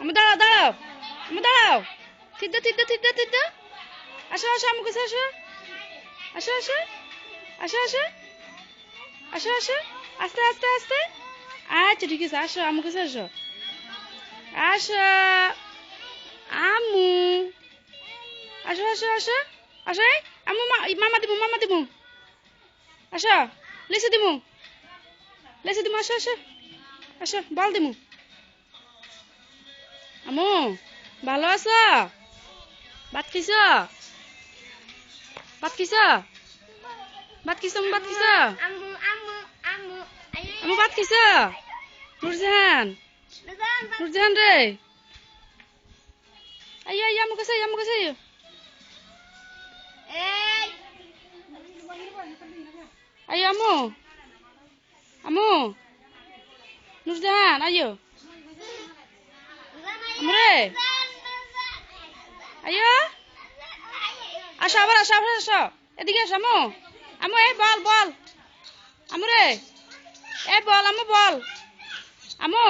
আমি দাঁড়াও দাঁড়াও। আমি দাঁড়াও। থিদ্দা থিদ্দা থিদ্দা থিদ্দা আসো আসো, আমার কাছে আসো। আসো আসো। আসো আসো। আসো আসো। আস্তে আস্তে আস্তে। আচ্ছা ঠিক আছে। আসো, আমার কাছে আসো। আসো। আমু। আসো আসো আসো। আসো আমু মামা দিমু মামা দিমু। আসো। লেসে দিমু। লেসে দিমু, আসো আসো। আসো, বল দিমু। আমু ভালো আছো ভাত খাইছ ভাত খাইছ ভাত খাইছ আমু ভাত খাইছ Amu, amu, amu. Ayo, আমু ভাত খাইছ নুরজাহান Besan, নুরজাহান রে আইয়া আইয়া আমু কাছে আইয়া, আমু কাছে আইয়া। Eh, আইয়া আমু আমু নুরজাহান আইয়ো আমরে আইয়ো। আসো আবার আসো আবার আসো। এদিকে আসো, আমু। আমু এই বল বল। আমু রে। এ বল, আমু বল। আমু।